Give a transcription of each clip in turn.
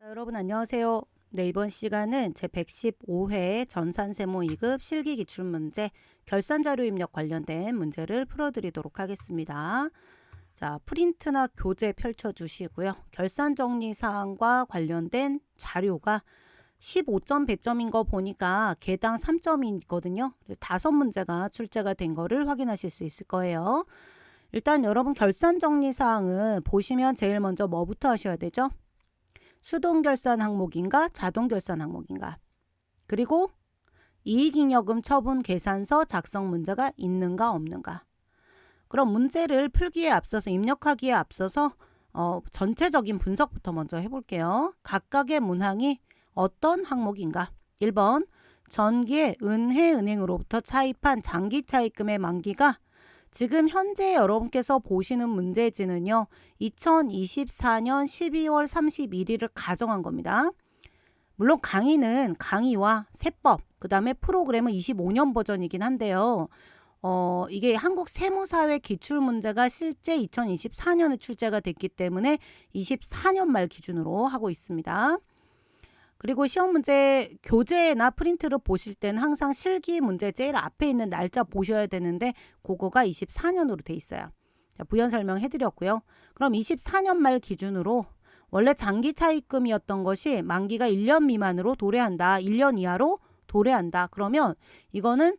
자, 여러분 안녕하세요. 네, 이번 시간은 제 115회 전산세무 2급 실기 기출 문제 결산 자료 입력 관련된 문제를 풀어드리도록 하겠습니다. 자, 프린트나 교재 펼쳐주시고요. 결산 정리 사항과 관련된 자료가 15점 100점인 거 보니까 개당 3점이거든요. 다섯 문제가 출제가 된 거를 확인하실 수 있을 거예요. 일단 여러분 결산 정리 사항은 보시면 제일 먼저 뭐부터 하셔야 되죠? 수동 결산 항목인가 자동 결산 항목인가. 그리고 이익잉여금 처분 계산서 작성 문제가 있는가 없는가. 그럼 문제를 풀기에 앞서서 입력하기에 앞서서 어, 전체적인 분석부터 먼저 해볼게요. 각각의 문항이 어떤 항목인가. 1번 전기의 은혜은행으로부터 차입한 장기 차입금의 만기가 지금 현재 여러분께서 보시는 문제지는요. 2024년 12월 31일을 가정한 겁니다. 물론 강의는 강의와 세법, 그 다음에 프로그램은 25년 버전이긴 한데요. 어, 이게 한국 세무사회 기출 문제가 실제 2024년에 출제가 됐기 때문에 24년 말 기준으로 하고 있습니다. 그리고 시험 문제 교재나 프린트를 보실 때는 항상 실기 문제 제일 앞에 있는 날짜 보셔야 되는데 그거가 24년으로 돼 있어요. 자, 부연 설명해 드렸고요. 그럼 24년 말 기준으로 원래 장기 차입금이었던 것이 만기가 1년 미만으로 도래한다. 1년 이하로 도래한다. 그러면 이거는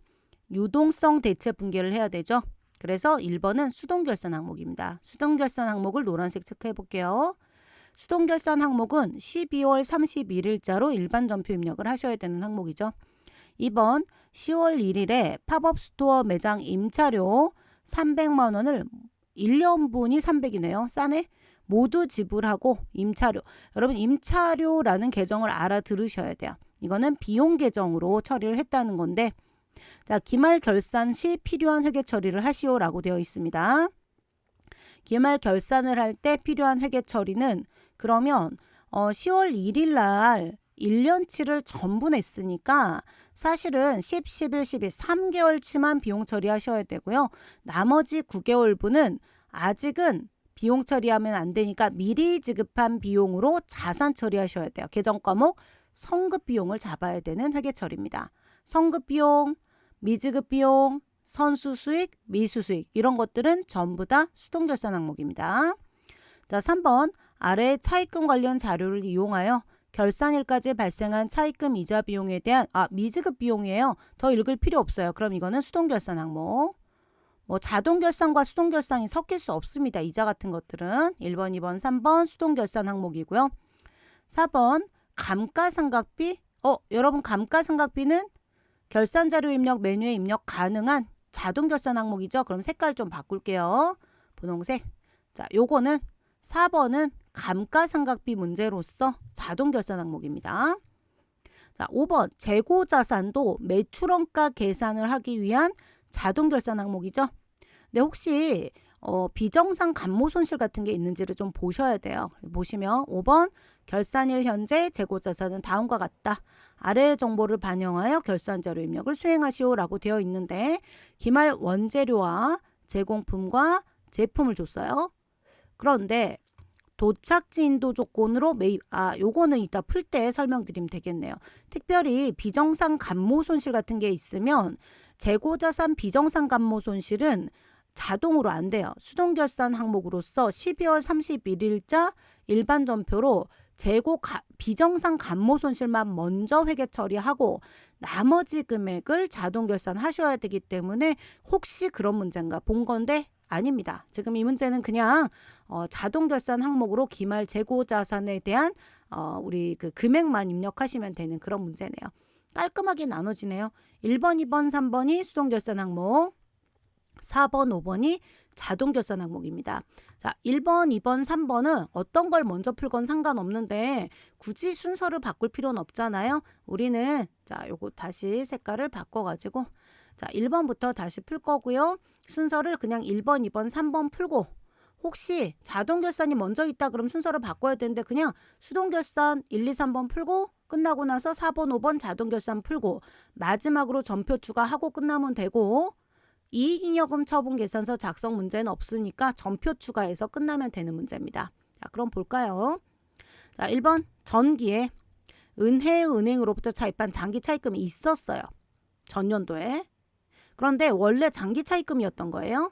유동성 대체 분계를 해야 되죠. 그래서 1번은 수동 결산 항목입니다. 수동 결산 항목을 노란색 체크해 볼게요. 수동 결산 항목은 12월 31일자로 일반 전표 입력을 하셔야 되는 항목이죠. 2번 10월 1일에 팝업 스토어 매장 임차료 300만 원을 1년분이 300이네요. 싸네. 모두 지불하고 임차료. 여러분 임차료라는 계정을 알아들으셔야 돼요. 이거는 비용 계정으로 처리를 했다는 건데 자, 기말 결산 시 필요한 회계 처리를 하시오라고 되어 있습니다. 기말 결산을 할 때 필요한 회계 처리는 그러면 어 10월 1일 날 1년치를 전부 냈으니까 사실은 10, 11, 12, 3개월치만 비용 처리하셔야 되고요. 나머지 9개월분은 아직은 비용 처리하면 안 되니까 미리 지급한 비용으로 자산 처리하셔야 돼요. 계정 과목 성급 비용을 잡아야 되는 회계 처리입니다. 성급 비용, 미지급 비용, 선수 수익, 미수 수익 이런 것들은 전부 다 수동 결산 항목입니다. 자, 3번 아래 차입금 관련 자료를 이용하여 결산일까지 발생한 차입금 이자 비용에 대한 아 미지급 비용이에요. 더 읽을 필요 없어요. 그럼 이거는 수동 결산 항목. 뭐 자동 결산과 수동 결산이 섞일 수 없습니다. 이자 같은 것들은 1번, 2번, 3번 수동 결산 항목이고요. 4번 감가상각비. 어, 여러분 감가상각비는 결산 자료 입력 메뉴에 입력 가능한 자동 결산 항목이죠. 그럼 색깔 좀 바꿀게요. 분홍색. 자, 요거는 4번은 감가상각비 문제로서 자동 결산 항목입니다. 자, 5번 재고 자산도 매출원가 계산을 하기 위한 자동 결산 항목이죠. 근데 혹시 어, 비정상 감모 손실 같은 게 있는지를 좀 보셔야 돼요. 보시면 5번 결산일 현재 재고 자산은 다음과 같다. 아래의 정보를 반영하여 결산 자료 입력을 수행하시오라고 되어 있는데 기말 원재료와 제공품과 제품을 줬어요. 그런데 도착지 인도 조건으로 매입 아 요거는 이따 풀 때 설명드리면 되겠네요. 특별히 비정상 감모 손실 같은 게 있으면 재고 자산 비정상 감모 손실은 자동으로 안 돼요. 수동 결산 항목으로서 12월 31일자 일반 전표로 재고 가, 비정상 감모 손실만 먼저 회계 처리하고 나머지 금액을 자동 결산하셔야 되기 때문에 혹시 그런 문제인가 본 건데 아닙니다. 지금 이 문제는 그냥 어, 자동 결산 항목으로 기말 재고 자산에 대한 어, 우리 그 금액만 입력하시면 되는 그런 문제네요. 깔끔하게 나눠지네요. 1번, 2번, 3번이 수동 결산 항목, 4번, 5번이 자동 결산 항목입니다. 자, 1번, 2번, 3번은 어떤 걸 먼저 풀건 상관없는데 굳이 순서를 바꿀 필요는 없잖아요. 우리는 자, 요거 다시 색깔을 바꿔 가지고 자, 1번부터 다시 풀 거고요. 순서를 그냥 1번, 2번, 3번 풀고 혹시 자동 결산이 먼저 있다 그럼 순서를 바꿔야 되는데 그냥 수동 결산 1, 2, 3번 풀고 끝나고 나서 4번, 5번 자동 결산 풀고 마지막으로 전표 추가하고 끝나면 되고 이익잉여금 처분 계산서 작성 문제는 없으니까 전표 추가해서 끝나면 되는 문제입니다. 자, 그럼 볼까요? 자, 1번 전기에 은혜 은행으로부터 차입한 장기 차입금이 있었어요. 전년도에. 그런데 원래 장기 차입금이었던 거예요.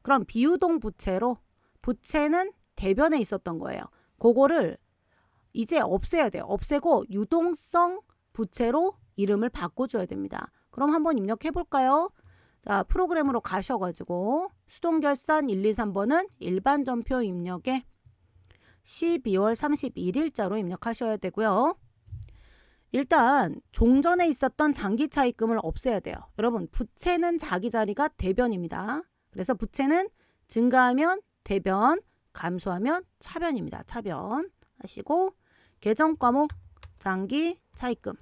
그럼 비유동 부채로 부채는 대변에 있었던 거예요. 그거를 이제 없애야 돼요. 없애고 유동성 부채로 이름을 바꿔줘야 됩니다. 그럼 한번 입력해 볼까요? 자, 프로그램으로 가셔가지고 수동결산 1, 2, 3번은 일반 전표 입력에 12월 31일자로 입력하셔야 되고요. 일단 종전에 있었던 장기 차입금을 없애야 돼요. 여러분 부채는 자기 자리가 대변입니다. 그래서 부채는 증가하면 대변, 감소하면 차변입니다. 차변 하시고 계정 과목 장기 차입금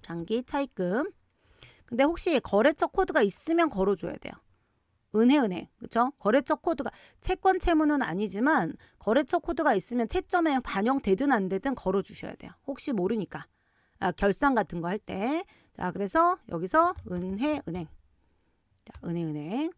장기 차입금 근데 혹시 거래처 코드가 있으면 걸어줘야 돼요. 은혜은행 그렇죠? 거래처 코드가 채권 채무는 아니지만 거래처 코드가 있으면 채점에 반영되든 안 되든 걸어 주셔야 돼요. 혹시 모르니까 아, 결산 같은 거 할 때. 자 그래서 여기서 은혜은행 자, 은혜은행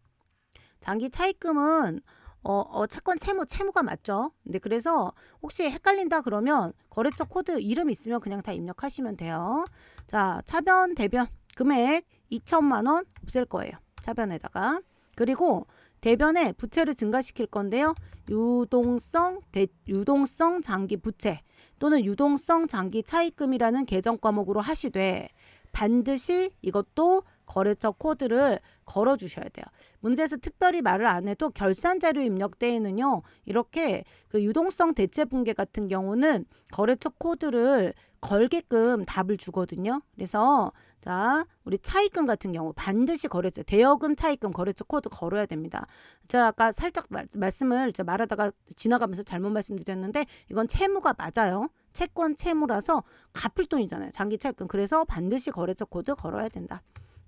장기 차입금은 어, 어, 채권 채무 채무가 맞죠. 근데 그래서 혹시 헷갈린다 그러면 거래처 코드 이름 있으면 그냥 다 입력하시면 돼요. 자 차변 대변 금액 2천만 원 없앨 거예요. 차변에다가 그리고 대변에 부채를 증가시킬 건데요. 유동성 대, 유동성 장기 부채 또는 유동성 장기 차입금이라는 계정 과목으로 하시되 반드시 이것도 거래처 코드를 걸어 주셔야 돼요. 문제에서 특별히 말을 안 해도 결산 자료 입력 때에는요. 이렇게 그 유동성 대체 붕괴 같은 경우는 거래처 코드를 걸게끔 답을 주거든요. 그래서 자, 우리 차입금 같은 경우 반드시 거래처 대여금 차입금 거래처 코드 걸어야 됩니다. 제가 아까 살짝 마, 말씀을 말하다가 지나가면서 잘못 말씀드렸는데 이건 채무가 맞아요. 채권 채무라서 갚을 돈이잖아요. 장기 차입금. 그래서 반드시 거래처 코드 걸어야 된다.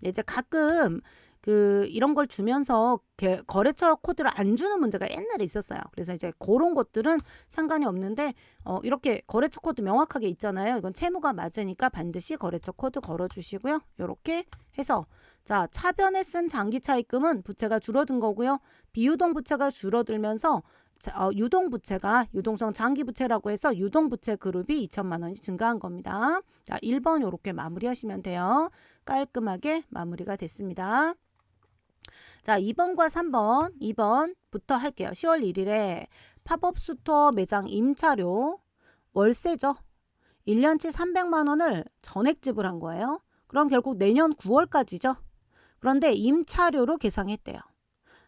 이제 가끔 그 이런 걸 주면서 개, 거래처 코드를 안 주는 문제가 옛날에 있었어요. 그래서 이제 그런 것들은 상관이 없는데 어, 이렇게 거래처 코드 명확하게 있잖아요. 이건 채무가 맞으니까 반드시 거래처 코드 걸어 주시고요. 이렇게 해서 자, 차변에 쓴 장기 차입금은 부채가 줄어든 거고요. 비유동 부채가 줄어들면서 자, 어, 유동 부채가 유동성 장기 부채라고 해서 유동 부채 그룹이 2천만 원이 증가한 겁니다. 자, 1번 이렇게 마무리하시면 돼요. 깔끔하게 마무리가 됐습니다. 자, 2번과 3번, 2번부터 할게요. 10월 1일에 팝업 스토어 매장 임차료 월세죠. 1년치 300만 원을 전액 지불한 거예요. 그럼 결국 내년 9월까지죠. 그런데 임차료로 계상했대요.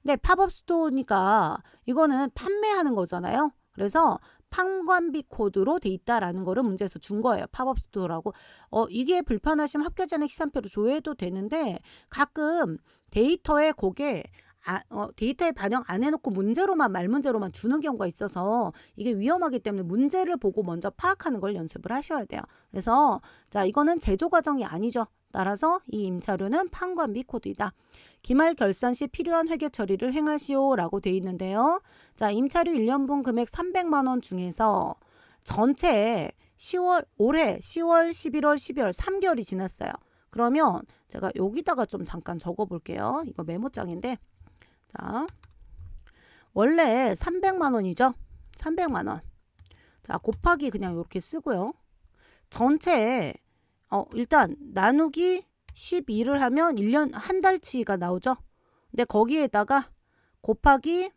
근데 팝업 스토어니까 이거는 판매하는 거잖아요. 그래서 판관비 코드로 돼 있다라는 거를 문제에서 준 거예요. 팝업 스토어라고. 어, 이게 불편하시면 학교 전액 시간표로 조회해도 되는데 가끔 데이터에 그게 아, 어, 데이터에 반영 안 해놓고 문제로만 말 문제로만 주는 경우가 있어서 이게 위험하기 때문에 문제를 보고 먼저 파악하는 걸 연습을 하셔야 돼요. 그래서 자 이거는 제조 과정이 아니죠. 따라서 이 임차료는 판관비 코드이다. 기말 결산 시 필요한 회계 처리를 행하시오라고 돼 있는데요. 자, 임차료 1년분 금액 300만 원 중에서 전체 10월 올해 10월, 11월, 12월 3개월이 지났어요. 그러면 제가 여기다가 좀 잠깐 적어 볼게요. 이거 메모장인데. 자. 원래 300만 원이죠. 300만 원. 자, 곱하기 그냥 이렇게 쓰고요. 전체 어, 일단 나누기 12를 하면 1년 한 달치가 나오죠. 근데 거기에다가 곱하기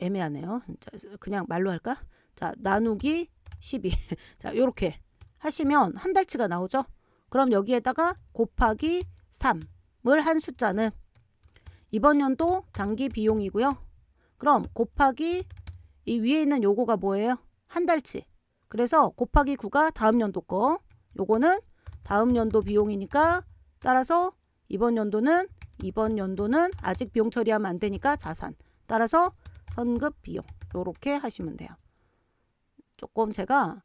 애매하네요. 자, 그냥 말로 할까? 자, 나누기 12. 자, 요렇게 하시면 한 달치가 나오죠. 그럼 여기에다가 곱하기 3 을한 숫자는 이번 연도 단기 비용이고요. 그럼 곱하기 이 위에 있는 요거가 뭐예요? 한 달치. 그래서 곱하기 9가 다음 연도 거. 요거는 다음 연도 비용이니까 따라서 이번 연도는 이번 연도는 아직 비용 처리하면 안 되니까 자산. 따라서 선급 비용. 요렇게 하시면 돼요. 조금 제가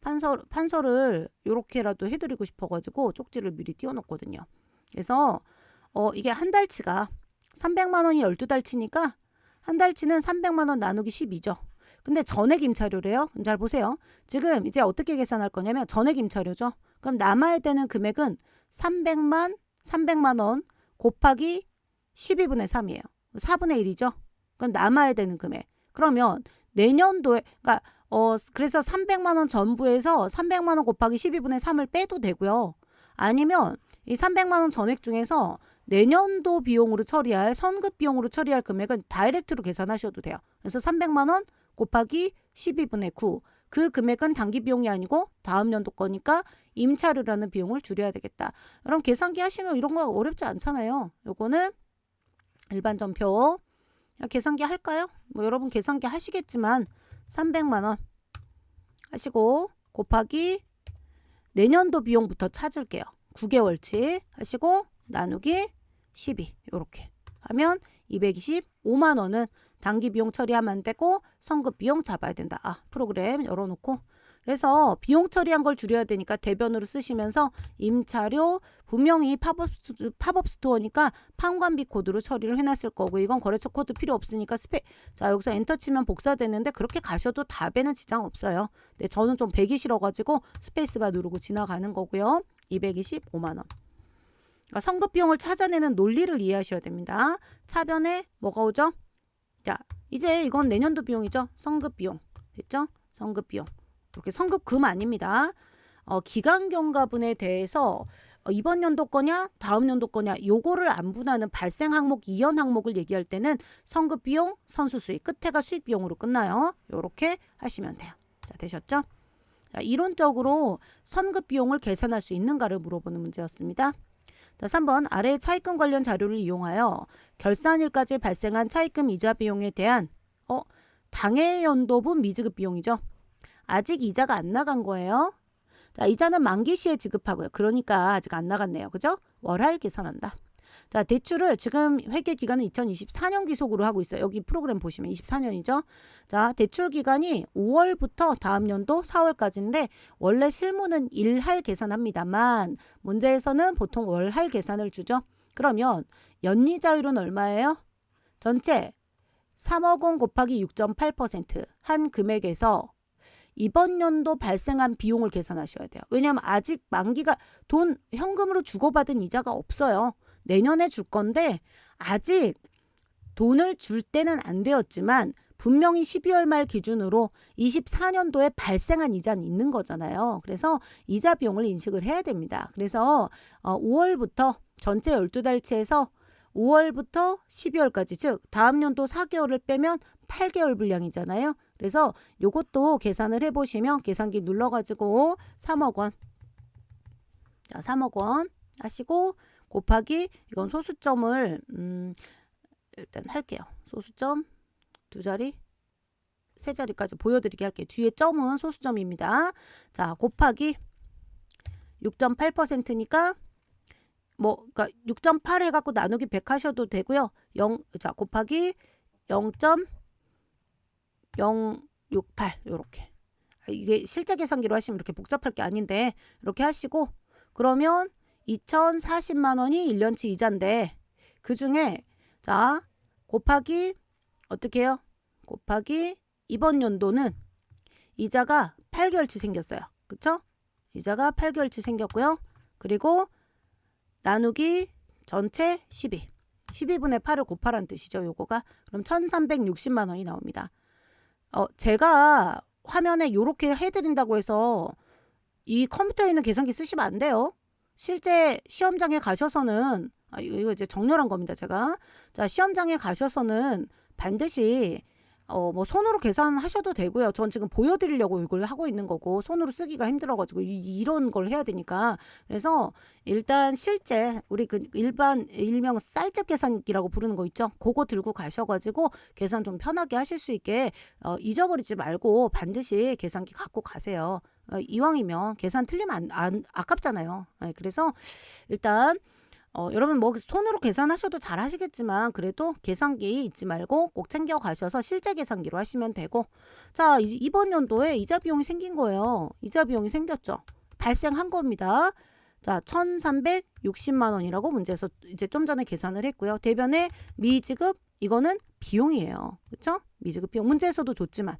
판서, 판서를 요렇게라도 해드리고 싶어가지고 쪽지를 미리 띄워놓거든요. 그래서 어, 이게 한 달치가 300만 원이 12달치니까 한 달치는 300만 원 나누기 12죠. 근데 전액 임차료래요. 잘 보세요. 지금 이제 어떻게 계산할 거냐면 전액 임차료죠. 그럼 남아야 되는 금액은 300만 300만 원 곱하기 12분의 3이에요. 4분의 1이죠. 그럼 남아야 되는 금액. 그러면 내년도에 그러니까 어 그래서 300만 원 전부에서 300만 원 곱하기 12분의 3을 빼도 되고요. 아니면 이 300만 원 전액 중에서 내년도 비용으로 처리할 선급 비용으로 처리할 금액은 다이렉트로 계산하셔도 돼요. 그래서 300만 원 곱하기 12분의 9. 그 금액은 단기 비용이 아니고 다음 연도 거니까 임차료라는 비용을 줄여야 되겠다. 그럼 계산기 하시면 이런 거 어렵지 않잖아요. 요거는 일반 전표. 야, 계산기 할까요? 뭐 여러분 계산기 하시겠지만 300만 원 하시고 곱하기 내년도 비용부터 찾을게요. 9개월치 하시고 나누기 12 요렇게 하면 225만 원은 단기 비용 처리하면 안 되고 선급 비용 잡아야 된다. 아, 프로그램 열어놓고 그래서 비용 처리한 걸 줄여야 되니까 대변으로 쓰시면서 임차료 분명히 팝업, 스- 팝업 스토어니까 판관비 코드로 처리를 해놨을 거고 이건 거래처 코드 필요 없으니까 스페 자 여기서 엔터 치면 복사되는데 그렇게 가셔도 답에는 지장 없어요. 네, 저는 좀 배기 싫어가지고 스페이스바 누르고 지나가는 거고요. 225만 원. 그러니까 선급 비용을 찾아내는 논리를 이해하셔야 됩니다. 차변에 뭐가 오죠? 자, 이제 이건 내년도 비용이죠. 선급 비용. 됐죠? 선급 비용. 이렇게 선급금 아닙니다. 어, 기간 경과분에 대해서 어, 이번 연도 거냐, 다음 연도 거냐, 요거를 안 분하는 발생 항목 이연 항목을 얘기할 때는 선급 비용, 선수 수익, 끝에가 수익 비용으로 끝나요. 요렇게 하시면 돼요. 자, 되셨죠? 자, 이론적으로 선급 비용을 계산할 수 있는가를 물어보는 문제였습니다. 자, 3번 아래의 차입금 관련 자료를 이용하여 결산일까지 발생한 차입금 이자 비용에 대한 어, 당해 연도분 미지급 비용이죠. 아직 이자가 안 나간 거예요. 자, 이자는 만기 시에 지급하고요. 그러니까 아직 안 나갔네요. 그죠? 월할 계산한다. 자, 대출을 지금 회계 기간은 2024년 기속으로 하고 있어요. 여기 프로그램 보시면 24년이죠. 자, 대출 기간이 5월부터 다음 연도 4월까지인데 원래 실무는 일할 계산합니다만 문제에서는 보통 월할 계산을 주죠. 그러면 연이자율은 얼마예요? 전체 3억 원 곱하기 6.8%한 금액에서 이번 연도 발생한 비용을 계산하셔야 돼요. 왜냐하면 아직 만기가 돈 현금으로 주고받은 이자가 없어요. 내년에 줄 건데 아직 돈을 줄 때는 안 되었지만 분명히 12월 말 기준으로 24년도에 발생한 이자는 있는 거잖아요. 그래서 이자 비용을 인식을 해야 됩니다. 그래서 어, 5월부터 전체 12달치에서 5월부터 12월까지 즉 다음 연도 4개월을 빼면 8개월 분량이잖아요. 그래서 요것도 계산을 해 보시면 계산기 눌러 가지고 3억 원. 자, 3억 원 하시고 곱하기 이건 소수점을 음, 일단 할게요. 소수점 두 자리 세 자리까지 보여드리게 할게요. 뒤에 점은 소수점입니다. 자, 곱하기 6.8%니까 뭐 그러니까 6.8 해갖고 나누기 100 하셔도 되고요. 0, 자 곱하기 0.068 요렇게 이게 실제 계산기로 하시면 이렇게 복잡할 게 아닌데 이렇게 하시고 그러면 2,040만 원이 1년치 이자인데 그 중에 자 곱하기 어떻게 해요? 곱하기 이번 연도는 이자가 8개월치 생겼어요. 그쵸? 이자가 8개월치 생겼고요. 그리고 나누기 전체 12. 12분의 8을 곱하라는 뜻이죠. 요거가. 그럼 1360만 원이 나옵니다. 어, 제가 화면에 요렇게 해드린다고 해서 이 컴퓨터에 있는 계산기 쓰시면 안 돼요. 실제 시험장에 가셔서는 아, 이거, 이거 이제 정렬한 겁니다. 제가 자 시험장에 가셔서는 반드시 어, 뭐 손으로 계산하셔도 되고요. 전 지금 보여드리려고 이걸 하고 있는 거고 손으로 쓰기가 힘들어가지고 이, 이런 걸 해야 되니까 그래서 일단 실제 우리 그 일반 일명 쌀집 계산기라고 부르는 거 있죠. 그거 들고 가셔가지고 계산 좀 편하게 하실 수 있게 어, 잊어버리지 말고 반드시 계산기 갖고 가세요. 어, 이왕이면 계산 틀리면 안, 안 아깝잖아요. 네, 그래서 일단 어, 여러분 뭐 손으로 계산하셔도 잘 하시겠지만 그래도 계산기 잊지 말고 꼭 챙겨 가셔서 실제 계산기로 하시면 되고 자 이- 이번 연도에 이자 비용이 생긴 거예요. 이자 비용이 생겼죠. 발생한 겁니다. 자 1,360만 원이라고 문제에서 이제 좀 전에 계산을 했고요. 대변에 미지급 이거는 비용이에요. 그렇죠? 미지급 비용 문제에서도 줬지만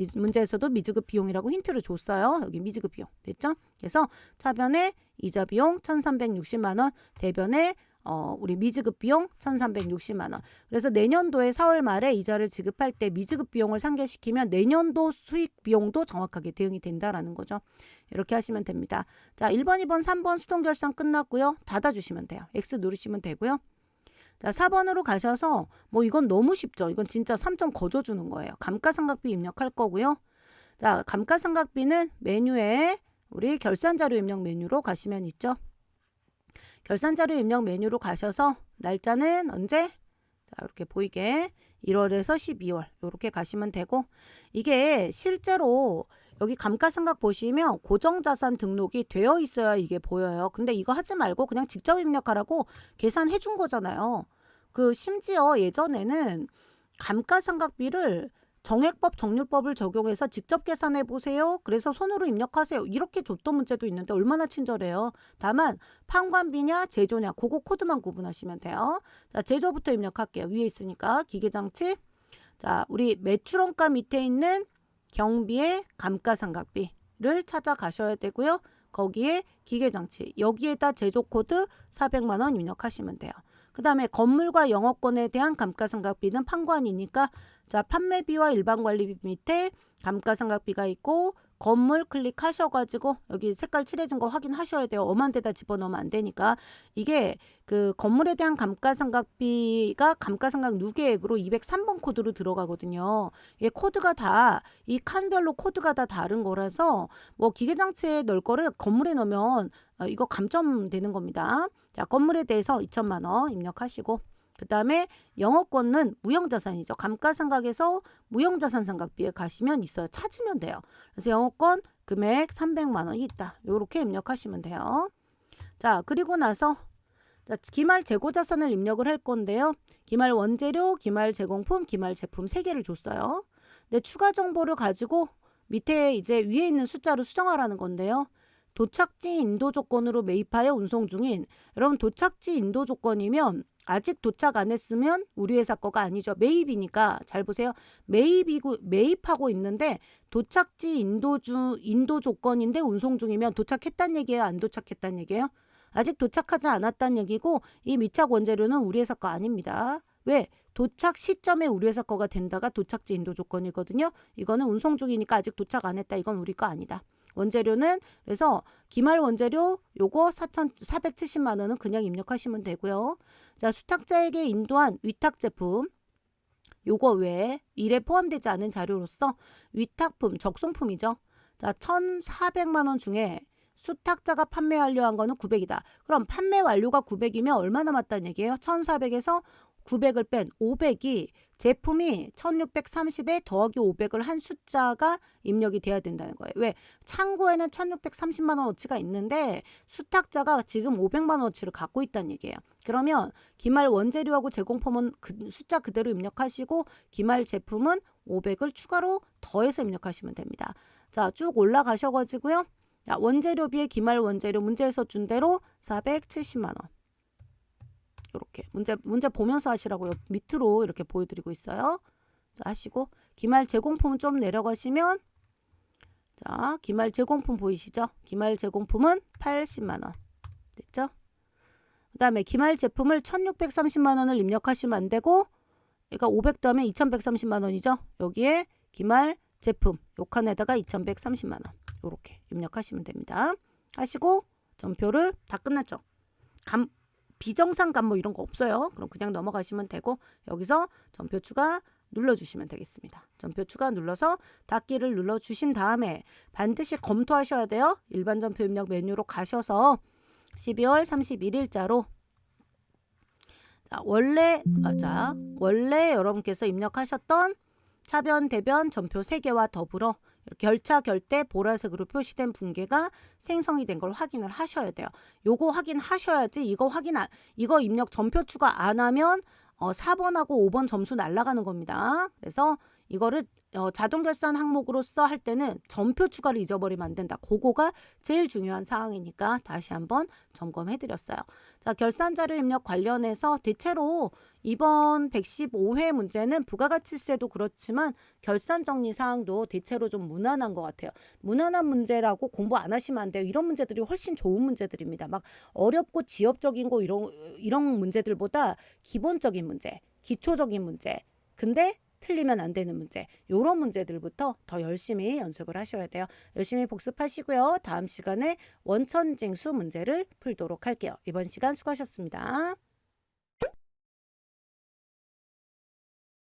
미- 문제에서도 미지급 비용이라고 힌트를 줬어요. 여기 미지급 비용 됐죠? 그래서 차변에 이자 비용 1,360만 원, 대변에 어, 우리 미지급 비용 1,360만 원. 그래서 내년도에 4월 말에 이자를 지급할 때 미지급 비용을 상계시키면 내년도 수익 비용도 정확하게 대응이 된다라는 거죠. 이렇게 하시면 됩니다. 자, 1번, 2번, 3번 수동 결산 끝났고요. 닫아 주시면 돼요. X 누르시면 되고요. 자, 4번으로 가셔서 뭐 이건 너무 쉽죠. 이건 진짜 3점 거저 주는 거예요. 감가상각비 입력할 거고요. 자, 감가상각비는 메뉴에 우리 결산 자료 입력 메뉴로 가시면 있죠. 결산 자료 입력 메뉴로 가셔서 날짜는 언제? 자, 이렇게 보이게 1월에서 12월 이렇게 가시면 되고 이게 실제로 여기 감가상각 보시면 고정자산 등록이 되어 있어야 이게 보여요. 근데 이거 하지 말고 그냥 직접 입력하라고 계산해 준 거잖아요. 그 심지어 예전에는 감가상각비를 정액법 정률법을 적용해서 직접 계산해 보세요. 그래서 손으로 입력하세요. 이렇게 줬던 문제도 있는데 얼마나 친절해요. 다만 판관비냐 제조냐 그거 코드만 구분하시면 돼요. 자 제조부터 입력할게요. 위에 있으니까 기계장치. 자 우리 매출원가 밑에 있는 경비의 감가상각비를 찾아가셔야 되고요. 거기에 기계장치 여기에다 제조 코드 400만 원 입력하시면 돼요. 그 다음에 건물과 영업권에 대한 감가상각비는 판관이니까 자 판매비와 일반관리비 밑에 감가상각비가 있고 건물 클릭하셔가지고 여기 색깔 칠해진 거 확인하셔야 돼요. 엄한 데다 집어넣으면 안 되니까 이게 그 건물에 대한 감가상각비가 감가상각 누계액으로 203번 코드로 들어가거든요. 이게 코드가 다 이 칸별로 코드가 다 다른 거라서 뭐 기계장치에 넣을 거를 건물에 넣으면 어, 이거 감점되는 겁니다. 자 건물에 대해서 2천만 원 입력하시고 그 다음에 영어권은 무형자산이죠. 감가상각에서 무형자산 상각비에 가시면 있어요. 찾으면 돼요. 그래서 영어권 금액 300만 원이 있다. 이렇게 입력하시면 돼요. 자 그리고 나서 자, 기말 재고 자산을 입력을 할 건데요. 기말 원재료, 기말 제공품, 기말 제품 세 개를 줬어요. 근데 추가 정보를 가지고 밑에 이제 위에 있는 숫자로 수정하라는 건데요. 도착지 인도 조건으로 매입하여 운송 중인 여러분 도착지 인도 조건이면 아직 도착 안 했으면 우리 회사 거가 아니죠. 매입이니까 잘 보세요. 매입이고 매입하고 있는데 도착지 인도주 인도 조건인데 운송 중이면 도착했단 얘기예요. 안 도착했단 얘기예요. 아직 도착하지 않았단 얘기고 이 미착 원재료는 우리 회사 거 아닙니다. 왜? 도착 시점에 우리 회사 거가 된다가 도착지 인도 조건이거든요. 이거는 운송 중이니까 아직 도착 안 했다. 이건 우리 거 아니다. 원재료는 그래서 기말 원재료 요거 4,470만 원은 그냥 입력하시면 되고요. 자, 수탁자에게 인도한 위탁 제품 요거 외에 일에 포함되지 않은 자료로서 위탁품, 적송품이죠. 자, 1,400만 원 중에 수탁자가 판매하려 한 거는 900이다. 그럼 판매 완료가 900이면 얼마 남았다는 얘기예요? 1,400에서 900을 뺀 500이 제품이 1630에 더하기 500을 한 숫자가 입력이 돼야 된다는 거예요. 왜? 창고에는 1630만 원어치가 있는데 수탁자가 지금 500만 원어치를 갖고 있다는 얘기예요. 그러면 기말 원재료하고 제공품은 그 숫자 그대로 입력하시고 기말 제품은 500을 추가로 더해서 입력하시면 됩니다. 자, 쭉 올라가셔 가지고요. 자, 원재료비의 기말 원재료 문제에서 준 대로 470만 원. 이렇게 문제 문제 보면서 하시라고 요 밑으로 이렇게 보여드리고 있어요. 자, 하시고 기말 제공품 좀 내려가시면 자 기말 제공품 보이시죠? 기말 제공품은 80만 원 됐죠? 그 다음에 기말 제품을 1,630만 원을 입력하시면 안 되고 그러니까 500 더하면 2,130만 원이죠. 여기에 기말 제품 요 칸에다가 2,130만 원 이렇게 입력하시면 됩니다. 하시고 전표를 다 끝났죠. 감 비정상 감모 이런 거 없어요. 그럼 그냥 넘어가시면 되고 여기서 전표 추가 눌러주시면 되겠습니다. 전표 추가 눌러서 닫기를 눌러주신 다음에 반드시 검토하셔야 돼요. 일반 전표 입력 메뉴로 가셔서 12월 31일자로 자 원래 아, 자 원래 여러분께서 입력하셨던 차변 대변 전표 3개와 더불어 결차 결대 보라색으로 표시된 분계가 생성이 된 걸 확인을 하셔야 돼요. 요거 확인하셔야지 이거 확인 안, 이거 입력 전표 추가 안 하면 어, 4번하고 5번 점수 날라가는 겁니다. 그래서 이거를 어, 자동 결산 항목으로서 할 때는 전표 추가를 잊어버리면 안 된다. 그거가 제일 중요한 사항이니까 다시 한번 점검해 드렸어요. 자, 결산 자료 입력 관련해서 대체로 이번 115회 문제는 부가가치세도 그렇지만 결산 정리 사항도 대체로 좀 무난한 것 같아요. 무난한 문제라고 공부 안 하시면 안 돼요. 이런 문제들이 훨씬 좋은 문제들입니다. 막 어렵고 지엽적인 거 이런 이런 문제들보다 기본적인 문제, 기초적인 문제. 근데 틀리면 안 되는 문제. 요런 문제들부터 더 열심히 연습을 하셔야 돼요. 열심히 복습하시고요. 다음 시간에 원천징수 문제를 풀도록 할게요. 이번 시간 수고하셨습니다.